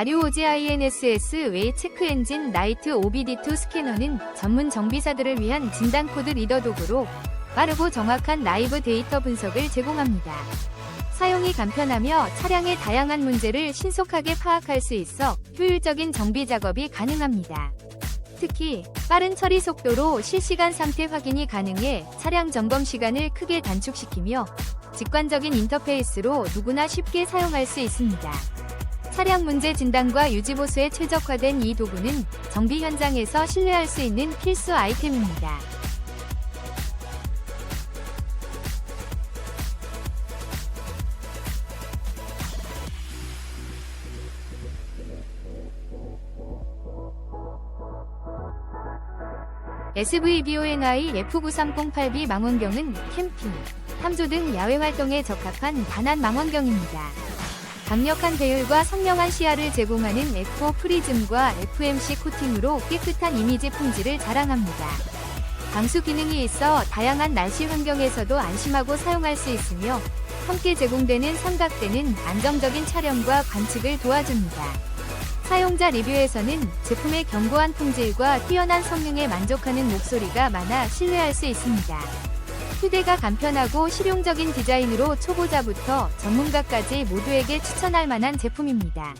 아류오지 INSS 외 체크 엔진 라이트 OBD2 스캐너는 전문 정비사들을 위한 진단 코드 리더 도구로 빠르고 정확한 라이브 데이터 분석을 제공합니다. 사용이 간편하며 차량의 다양한 문제를 신속하게 파악할 수 있어 효율적인 정비 작업이 가능합니다. 특히 빠른 처리 속도로 실시간 상태 확인이 가능해 차량 점검 시간을 크게 단축시키며 직관적인 인터페이스로 누구나 쉽게 사용할 수 있습니다. 차량 문제 진단과 유지 보수에 최적화된 이 도구는 정비 현장에서 신뢰할 수 있는 필수 아이템입니다. SVBONI F9308B 망원경은 캠핑, 탐조 등 야외 활동에 적합한 반한 망원경입니다. 강력한 배율과 선명한 시야를 제공하는 F4 프리즘과 FMC 코팅으로 깨끗한 이미지 품질을 자랑합니다. 방수 기능이 있어 다양한 날씨 환경에서도 안심하고 사용할 수 있으며 함께 제공되는 삼각대는 안정적인 촬영과 관측을 도와줍니다. 사용자 리뷰에서는 제품의 견고한 품질과 뛰어난 성능에 만족하는 목소리가 많아 신뢰할 수 있습니다. 휴대가 간편하고 실용적인 디자인으로 초보자부터 전문가까지 모두에게 추천할 만한 제품입니다.